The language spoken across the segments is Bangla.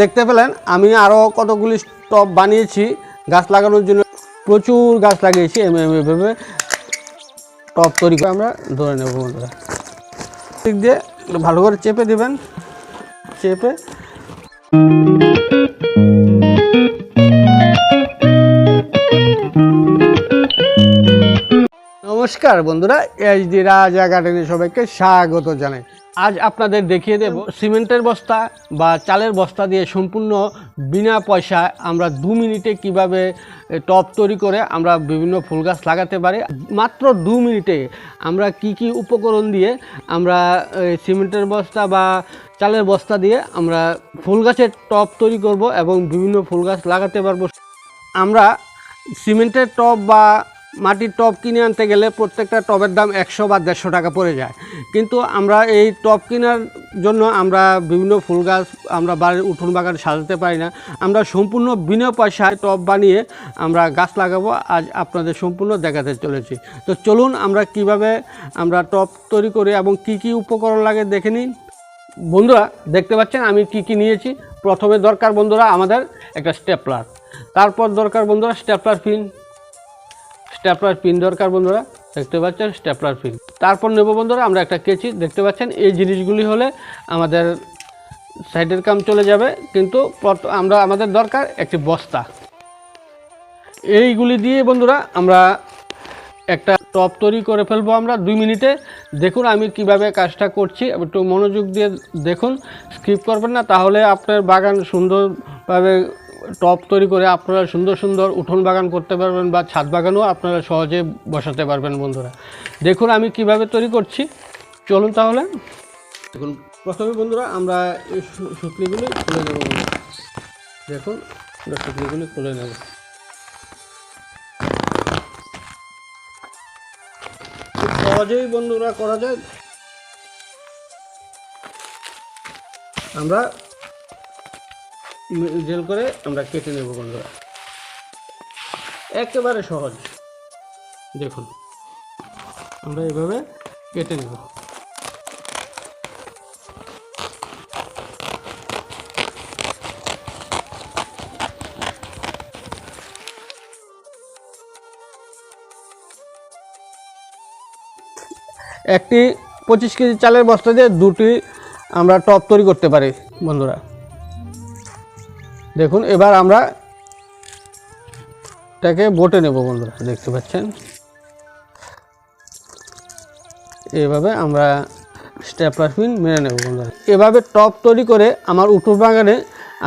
দেখতে পেলেন, আমি আরও কতগুলি টব বানিয়েছি, গাছ লাগানোর জন্য প্রচুর গাছ লাগিয়েছি, এম এম এভাবে টপ তৈরি করে আমরা ধরে নেব বন্ধুরা। দিক দিয়ে ভালো করে চেপে দেবেন, চেপে। নমস্কার বন্ধুরা এইচ ডি রাজা গার্ডেনে সবাইকে স্বাগত জানাই। আজ আপনাদের দেখিয়ে দেব সিমেন্টের বস্তা বা চালের বস্তা দিয়ে সম্পূর্ণ বিনা পয়সায় আমরা দু মিনিটে কীভাবে টব তৈরি করে আমরা বিভিন্ন ফুল গাছ লাগাতে পারি। মাত্র দু মিনিটে আমরা কি কি উপকরণ দিয়ে আমরা সিমেন্টের বস্তা বা চালের বস্তা দিয়ে আমরা ফুল গাছের টব তৈরি করব এবং বিভিন্ন ফুল গাছ লাগাতে পারব। আমরা সিমেন্টের টব বা মাটির টব কিনে আনতে গেলে প্রত্যেকটা টবের দাম একশো বা দেড়শো টাকা পড়ে যায়। কিন্তু আমরা এই টব কেনার জন্য আমরা বিভিন্ন ফুল গাছ আমরা বাড়ির উঠোন বাগান সাজাতে পারি না। আমরা সম্পূর্ণ বিনা পয়সায় টব বানিয়ে আমরা গাছ লাগাবো। আজ আপনাদের সম্পূর্ণ দেখাতে চলেছি। তো চলুন আমরা কীভাবে আমরা টব তৈরি করি এবং কি কি উপকরণ লাগে দেখে নিন বন্ধুরা, দেখতে পাচ্ছেন আমি কি কি নিয়েছি? প্রথমে দরকার বন্ধুরা আমাদের একটা স্টেপলার। তারপর দরকার বন্ধুরা স্টেপলার পিন। স্টেপলার পিন দরকার বন্ধুরা, দেখতে পাচ্ছেন স্ট্যাপলার পিন। তারপর নেব বন্ধুরা, আমরা একটা কেচি, দেখতে পাচ্ছেন, এই জিনিসগুলি হলে আমাদের সাইডের কাম চলে যাবে, কিন্তু আমরা, আমাদের দরকার একটি বস্তা। এইগুলি দিয়ে বন্ধুরা, আমরা একটা টপ তৈরি করে ফেলব আমরা দুই মিনিটে। দেখুন আমি কীভাবে কাজটা করছি, একটু মনোযোগ দিয়ে দেখুন, স্কিপ করবেন না, তাহলে আপনার বাগান সুন্দরভাবে টপ তৈরি করে আপনারা সুন্দর সুন্দর উঠোন বাগান করতে পারবেন বা ছাদ বাগানও আপনারা সহজে বসাতে পারবেন বন্ধুরা। দেখুন আমি কীভাবে তৈরি করছি। চলুন তাহলে। দেখুন, প্রথমে বন্ধুরা আমরা এই সুতলিগুলি খুলে নেব। দেখুন, আমরা সুতলিগুলি খুলে নেব। সহজেই বন্ধুরা করা যায়। আমরা জেল করে আমরা কেটে নেব বন্ধুরা। একেবারে সহজ। দেখুন, আমরা এভাবে কেটে নেব। একটি পঁচিশ কেজি চালের বস্তা দিয়ে দুটি আমরা টপ তৈরি করতে পারি বন্ধুরা। দেখুন, এবার আমরা এটাকে বটে নেব বন্ধুরা, দেখতে পাচ্ছেন? এভাবে আমরা স্টেপলার পিন মেনে নেব বন্ধুরা। এভাবে টপ তৈরি করে আমার উঠোন বাগানে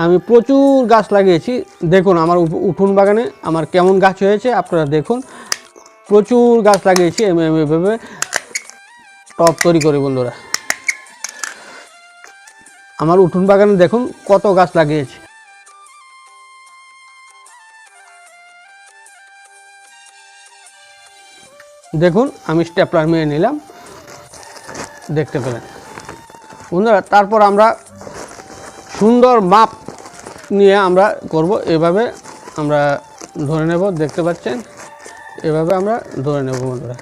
আমি প্রচুর গাছ লাগিয়েছি। দেখুন, আমার উঠোন বাগানে আমার কেমন গাছ হয়েছে, আপনারা দেখুন। প্রচুর গাছ লাগিয়েছি আমি আমি এভাবে টপ তৈরি করি বন্ধুরা। আমার উঠোন বাগানে দেখুন কত গাছ লাগিয়েছি। দেখুন, আমি স্টেপলার মেরে নিলাম। দেখতে পেলেন। বন্ধুরা, তারপর আমরা সুন্দর মাপ নিয়ে আমরা করব। এভাবে আমরা ধরে নেব, দেখতে পাচ্ছেন? এভাবে আমরা ধরে নেব, বন্ধুরা।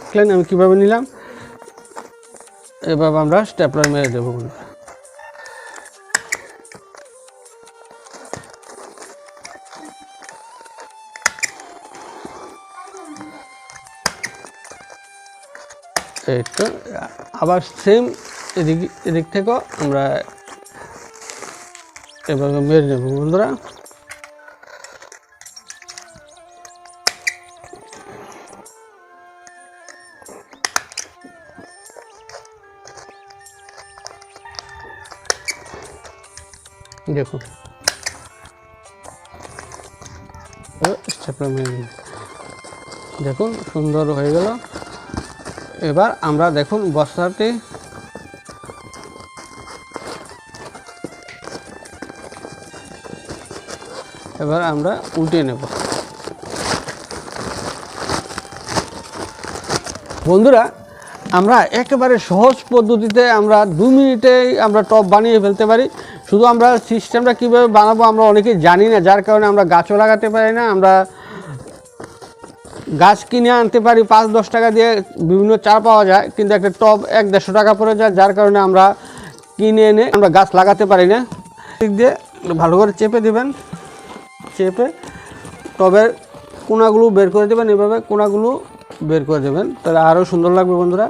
দেখলেন আমি কীভাবে নিলাম? এভাবে আমরা স্টেপলার মেরে দেবো, বন্ধুরা। তো আবার সেম এদিক এদিক থেকেও আমরা এভাবে মেরে নেব বন্ধুরা। দেখুন। দেখুন, সুন্দর হয়ে গেল। এবার আমরা দেখুন বস্তাটি এবার আমরা উল্টে নেব। বন্ধুরা, আমরা একেবারে সহজ পদ্ধতিতে আমরা দু মিনিটেই আমরা টপ বানিয়ে ফেলতে পারি। শুধু আমরা সিস্টেমটা কীভাবে বানাবো আমরা অনেকেই জানি না, যার কারণে আমরা গাছও লাগাতে পারি না, আমরা গাছ কিনে আনতে পারি পাঁচ, দশ টাকা দিয়ে, বিভিন্ন চারা পাওয়া যায়, কিন্তু একটা টব এক দেড়শো টাকা পড়ে যায়, যার কারণে আমরা কিনে এনে আমরা গাছ লাগাতে পারি না। দিক দিয়ে ভালো করে চেপে দিবেন। চেপে টবের কোনাগুলো বের করে দেবেন, এভাবে কোনাগুলো বের করে দেবেন। তাহলে আরও সুন্দর লাগবে বন্ধুরা।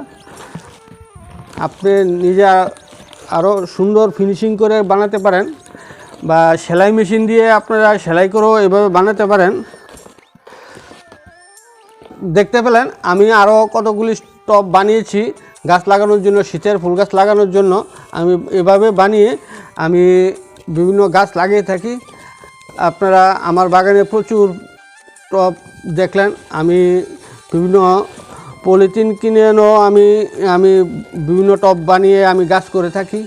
আপনি নিজে আরও সুন্দর ফিনিশিং করে বানাতে পারেন, বা সেলাই মেশিন দিয়ে আপনারা সেলাই করেও এভাবে বানাতে পারেন। দেখতে পেলেন, আমি আরও কতগুলি টব বানিয়েছি, গাছ লাগানোর জন্য, শীতের ফুল গাছ লাগানোর জন্য। আমি এভাবে বানিয়ে, আমি বিভিন্ন গাছ লাগিয়ে থাকি। আপনারা আমার বাগানে প্রচুর টব দেখলেন, আমি বিভিন্ন পলিথিন কিনে এনেও আমি আমি বিভিন্ন টব বানিয়ে আমি গাছ করে থাকি।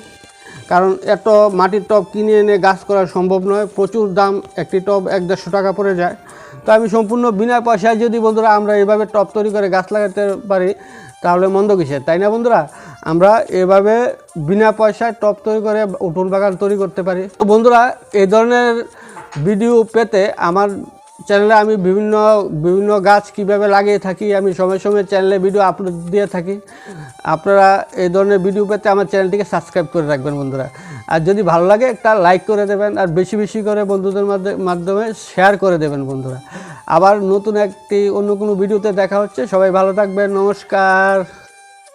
কারণ এত মাটির টব কিনে এনে গাছ করা সম্ভব নয়, প্রচুর দাম, একটি টব এক দেড়শো টাকা পড়ে যায়। তো আমি সম্পূর্ণ বিনা পয়সায় যদি বন্ধুরা আমরা এভাবে টপ তৈরি করে গাছ লাগাতে পারি, তাহলে মন্দ কিসে তাই না বন্ধুরা? আমরা এভাবে বিনা পয়সায় টপ তৈরি করে উঠোন বাগান তৈরি করতে পারি। তো বন্ধুরা এই ধরনের ভিডিও পেতে আমার চ্যানেলে আমি বিভিন্ন বিভিন্ন গাছ কীভাবে লাগিয়ে থাকি, আমি সময় সময় চ্যানেলে ভিডিও আপলোড দিয়ে থাকি। আপনারা এই ধরনের ভিডিও পেতে আমার চ্যানেলটিকে সাবস্ক্রাইব করে রাখবেন বন্ধুরা। আর যদি ভালো লাগে, একটা লাইক করে দেবেন, আর বেশি বেশি করে বন্ধুদের মাধ্যে- মাধ্যমে শেয়ার করে দেবেন বন্ধুরা। আবার নতুন একটি, অন্য কোনো ভিডিওতে দেখা হচ্ছে। সবাই ভালো থাকবেন, নমস্কার।